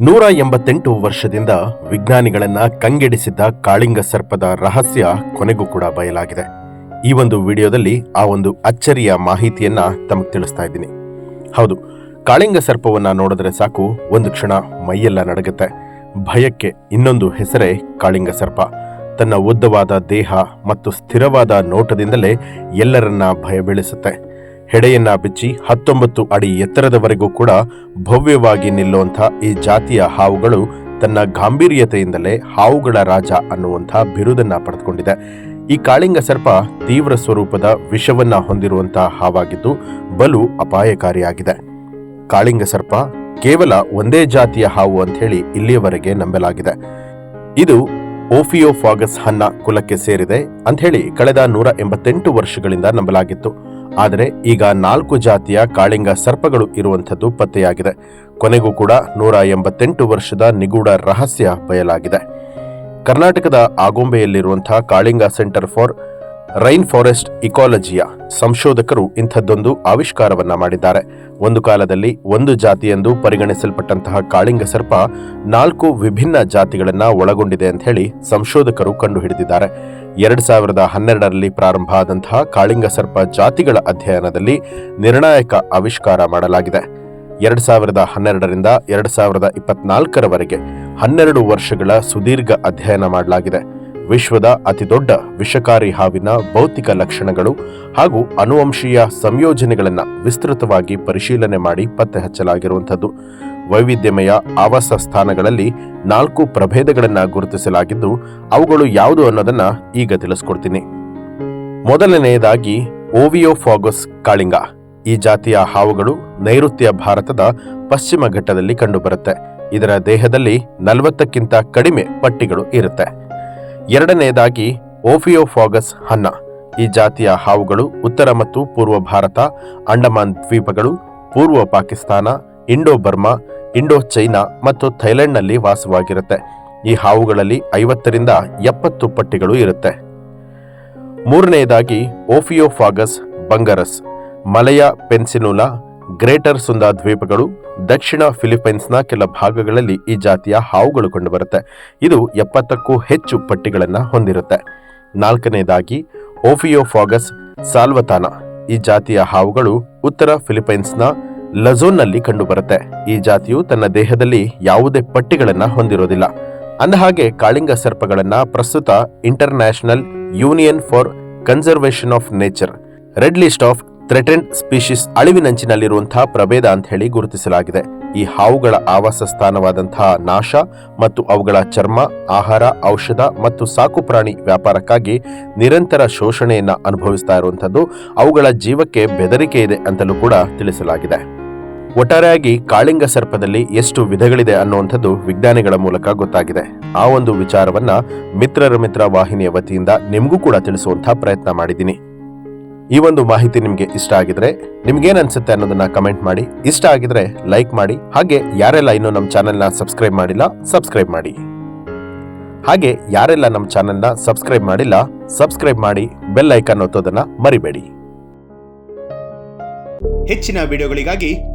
ನೂರ ಎಂಬತ್ತೆಂಟು ವರ್ಷದಿಂದ ವಿಜ್ಞಾನಿಗಳನ್ನ ಕಂಗೆಡಿಸಿದ್ದ ಕಾಳಿಂಗ ಸರ್ಪದ ರಹಸ್ಯ ಕೊನೆಗೂ ಕೂಡ ಬಯಲಾಗಿದೆ. ಈ ಒಂದು ವಿಡಿಯೋದಲ್ಲಿ ಆ ಒಂದು ಅಚ್ಚರಿಯ ಮಾಹಿತಿಯನ್ನ ತಮಗೆ ತಿಳಿಸ್ತಾ ಇದ್ದೀನಿ. ಹೌದು, ಕಾಳಿಂಗ ಸರ್ಪವನ್ನ ನೋಡಿದ್ರೆ ಸಾಕು, ಒಂದು ಕ್ಷಣ ಮೈಯೆಲ್ಲ ನಡಗುತ್ತೆ. ಭಯಕ್ಕೆ ಇನ್ನೊಂದು ಹೆಸರೇ ಕಾಳಿಂಗ ಸರ್ಪ. ತನ್ನ ಉದ್ದವಾದ ದೇಹ ಮತ್ತು ಸ್ಥಿರವಾದ ನೋಟದಿಂದಲೇ ಎಲ್ಲರನ್ನ ಭಯ ಬೀಳಿಸುತ್ತೆ ಹೆಡೆಯನ್ನ ಬಿಚ್ಚಿ ಹತ್ತೊಂಬತ್ತು ಅಡಿ ಎತ್ತರದವರೆಗೂ ಕೂಡ ಭವ್ಯವಾಗಿ ನಿಲ್ಲುವಂಥ ಈ ಜಾತಿಯ ಹಾವುಗಳು ತನ್ನ ಗಾಂಭೀರ್ಯತೆಯಿಂದಲೇ ಹಾವುಗಳ ರಾಜ ಅನ್ನುವಂಥ ಬಿರುದನ್ನ ಪಡೆದುಕೊಂಡಿದೆ. ಈ ಕಾಳಿಂಗ ಸರ್ಪ ತೀವ್ರ ಸ್ವರೂಪದ ವಿಷವನ್ನ ಹೊಂದಿರುವಂತಹ ಹಾವಾಗಿದ್ದು ಬಲು ಅಪಾಯಕಾರಿಯಾಗಿದೆ. ಕಾಳಿಂಗ ಸರ್ಪ ಕೇವಲ ಒಂದೇ ಜಾತಿಯ ಹಾವು ಅಂತ ಹೇಳಿ ಇಲ್ಲಿಯವರೆಗೆ ನಂಬಲಾಗಿದೆ. ಇದು ಓಫಿಯೋಫಾಗಸ್ ಹನ್ನ ಕುಲಕ್ಕೆ ಸೇರಿದೆ ಅಂತ ಹೇಳಿ ಕಳೆದ ನೂರ ಎಂಬತ್ತೆಂಟು ವರ್ಷಗಳಿಂದ ನಂಬಲಾಗಿತ್ತು. ಆದರೆ ಈಗ ನಾಲ್ಕು ಜಾತಿಯ ಕಾಳಿಂಗ ಸರ್ಪಗಳು ಇರುವಂಥದ್ದು ಪತ್ತೆಯಾಗಿದೆ. ಕೊನೆಗೂ ಕೂಡ ನೂರ ಎಂಬತ್ತೆಂಟು ವರ್ಷದ ನಿಗೂಢ ರಹಸ್ಯ ಬಯಲಾಗಿದೆ. ಕರ್ನಾಟಕದ ಆಗುಂಬೆಯಲ್ಲಿರುವಂತಹ Kalinga centre for rain forest ಇಕಾಲಜಿಯ ಸಂಶೋಧಕರು ಇಂಥದ್ದೊಂದು ಆವಿಷ್ಕಾರವನ್ನ ಮಾಡಿದ್ದಾರೆ. ಒಂದು ಕಾಲದಲ್ಲಿ ಒಂದು ಜಾತಿಯೆಂದು ಪರಿಗಣಿಸಲ್ಪಟ್ಟಂತಹ ಕಾಳಿಂಗ ಸರ್ಪ ನಾಲ್ಕು ವಿಭಿನ್ನ ಜಾತಿಗಳನ್ನ ಒಳಗೊಂಡಿದೆ ಅಂತ ಹೇಳಿ ಸಂಶೋಧಕರು ಕಂಡುಹಿಡಿದಿದ್ದಾರೆ. ಎರಡ್ ಸಾವಿರದ ಹನ್ನೆರಡರಲ್ಲಿ ಪ್ರಾರಂಭ ಆದಂತಹ ಕಾಳಿಂಗ ಸರ್ಪ ಜಾತಿಗಳ ಅಧ್ಯಯನದಲ್ಲಿ ನಿರ್ಣಾಯಕ ಆವಿಷ್ಕಾರ ಮಾಡಲಾಗಿದೆ. ಎರಡು ಸಾವಿರದ ಹನ್ನೆರಡರಿಂದ ಎರಡು ಸಾವಿರದ ಇಪ್ಪತ್ನಾಲ್ಕರವರೆಗೆ ಹನ್ನೆರಡು ವರ್ಷಗಳ ಸುದೀರ್ಘ ಅಧ್ಯಯನ ಮಾಡಲಾಗಿದೆ. ವಿಶ್ವದ ಅತಿದೊಡ್ಡ ವಿಷಕಾರಿ ಹಾವಿನ ಭೌತಿಕ ಲಕ್ಷಣಗಳು ಹಾಗೂ ಅನುವಂಶೀಯ ಸಂಯೋಜನೆಗಳನ್ನು ವಿಸ್ತೃತವಾಗಿ ಪರಿಶೀಲನೆ ಮಾಡಿ ಪತ್ತೆ ಹಚ್ಚಲಾಗಿರುವಂಥದ್ದು. ವೈವಿಧ್ಯಮಯ ಆವಾಸ ಸ್ಥಾನಗಳಲ್ಲಿ ನಾಲ್ಕು ಪ್ರಭೇದಗಳನ್ನು ಗುರುತಿಸಲಾಗಿದ್ದು, ಅವುಗಳು ಯಾವುದು ಅನ್ನೋದನ್ನ ಈಗ ತಿಳಿಸ್ಕೊಡ್ತೀನಿ. ಮೊದಲನೆಯದಾಗಿ ಓವಿಯೋಫಾಗಸ್ ಕಾಳಿಂಗ. ಈ ಜಾತಿಯ ಹಾವುಗಳು ನೈಋತ್ಯ ಭಾರತದ ಪಶ್ಚಿಮ ಘಟ್ಟದಲ್ಲಿ ಕಂಡುಬರುತ್ತೆ. ಇದರ ದೇಹದಲ್ಲಿ ನಲವತ್ತಕ್ಕಿಂತ ಕಡಿಮೆ ಪಟ್ಟಿಗಳು ಇರುತ್ತೆ. ಎರಡನೆಯದಾಗಿ ಓಫಿಯೋಫಾಗಸ್ ಹನ್ನ. ಈ ಜಾತಿಯ ಹಾವುಗಳು ಉತ್ತರ ಮತ್ತು ಪೂರ್ವ ಭಾರತ, ಅಂಡಮಾನ್ ದ್ವೀಪಗಳು, ಪೂರ್ವ Pakistan Indo Burma, Indo China ಮತ್ತು ಥೈಲ್ಯಾಂಡ್ನಲ್ಲಿ ವಾಸವಾಗಿರುತ್ತೆ. ಈ ಹಾವುಗಳಲ್ಲಿ ಐವತ್ತರಿಂದ ಎಪ್ಪತ್ತು ಪಟ್ಟಿಗಳು ಇರುತ್ತೆ. ಮೂರನೆಯದಾಗಿ ಓಫಿಯೋಫಾಗಸ್ ಬಂಗರಸ್, ಮಲಯ ಪೆನ್ಸಿನುಲಾ, ಗ್ರೇಟರ್ ಸುಂದಾ ದ್ವೀಪಗಳು, ದಕ್ಷಿಣ ಫಿಲಿಪೈನ್ಸ್ನ ಕೆಲ ಭಾಗಗಳಲ್ಲಿ ಈ ಜಾತಿಯ ಹಾವುಗಳು ಕಂಡುಬರುತ್ತೆ. ಇದು ಎಪ್ಪತ್ತಕ್ಕೂ ಹೆಚ್ಚು ಪಟ್ಟಿಗಳನ್ನು ಹೊಂದಿರುತ್ತೆ. ನಾಲ್ಕನೇದಾಗಿ ಓಫಿಯೋಫಾಗಸ್ ಸಾಲ್ವತಾನ. ಈ ಜಾತಿಯ ಹಾವುಗಳು ಉತ್ತರ ಫಿಲಿಪೈನ್ಸ್ನ ಲಝೋನ್ನಲ್ಲಿ ಕಂಡುಬರುತ್ತೆ. ಈ ಜಾತಿಯು ತನ್ನ ದೇಹದಲ್ಲಿ ಯಾವುದೇ ಪಟ್ಟಿಗಳನ್ನ ಹೊಂದಿರೋದಿಲ್ಲ. ಅಂದಹಾಗೆ, ಕಾಳಿಂಗ ಸರ್ಪಗಳನ್ನ ಪ್ರಸ್ತುತ international union for conservation of nature red list of threatened species ಅಳಿವಿನಂಚಿನಲ್ಲಿರುವಂತಹ ಪ್ರಭೇದ ಅಂತ ಹೇಳಿ ಗುರುತಿಸಲಾಗಿದೆ. ಈ ಹಾವುಗಳ ಆವಾಸ ಸ್ಥಾನವಾದಂತಹ ನಾಶ ಮತ್ತು ಅವುಗಳ ಚರ್ಮ, ಆಹಾರ, ಔಷಧ ಮತ್ತು ಸಾಕು ಪ್ರಾಣಿ ವ್ಯಾಪಾರಕ್ಕಾಗಿ ನಿರಂತರ ಶೋಷಣೆಯನ್ನು ಅನುಭವಿಸ್ತಾ ಇರುವಂಥದ್ದು ಅವುಗಳ ಜೀವಕ್ಕೆ ಬೆದರಿಕೆ ಇದೆ ಅಂತಲೂ ಕೂಡ ತಿಳಿಸಲಾಗಿದೆ. ಒಟ್ಟಾರೆಯಾಗಿ ಕಾಳಿಂಗ ಸರ್ಪದಲ್ಲಿ ಎಷ್ಟು ವಿಧಗಳಿದೆ ಅನ್ನುವಂಥದ್ದು ವಿಜ್ಞಾನಿಗಳ ಮೂಲಕ ಗೊತ್ತಾಗಿದೆ. ಆ ಒಂದು ವಿಚಾರವನ್ನ ಮಿತ್ರರ ಮಿತ್ರ ವಾಹಿನಿಯ ವತಿಯಿಂದ ನಿಮಗೂ ಕೂಡ ತಿಳಿಸುವಂತಹ ಪ್ರಯತ್ನ ಮಾಡಿದ್ದೀನಿ. ಈ ಒಂದು ಮಾಹಿತಿ ನಿಮಗೆ ಇಷ್ಟ ಆಗಿದ್ರೆ ನಿಮ್ಗೇನು ಅನ್ಸುತ್ತೆ ಅನ್ನೋದನ್ನ ಕಮೆಂಟ್ ಮಾಡಿ. ಇಷ್ಟ ಆಗಿದ್ರೆ ಲೈಕ್ ಮಾಡಿ. ಹಾಗೆ ಯಾರೆಲ್ಲ ಇನ್ನೂ ನಮ್ಮ ಚಾನೆಲ್ನ ಸಬ್ಸ್ಕ್ರೈಬ್ ಮಾಡಿಲ್ಲ, ಸಬ್ಸ್ಕ್ರೈಬ್ ಮಾಡಿ. ಹಾಗೆ ಯಾರೆಲ್ಲ ನಮ್ಮ ಚಾನೆಲ್ನ ಸಬ್ಸ್ಕ್ರೈಬ್ ಮಾಡಿಲ್ಲ, ಸಬ್ಸ್ಕ್ರೈಬ್ ಮಾಡಿ ಬೆಲ್ ಐಕಾನ್ ಒತ್ತೋದನ್ನ ಮರಿಬೇಡಿ. ಹೆಚ್ಚಿನ ವಿಡಿಯೋಗಳಿಗಾಗಿ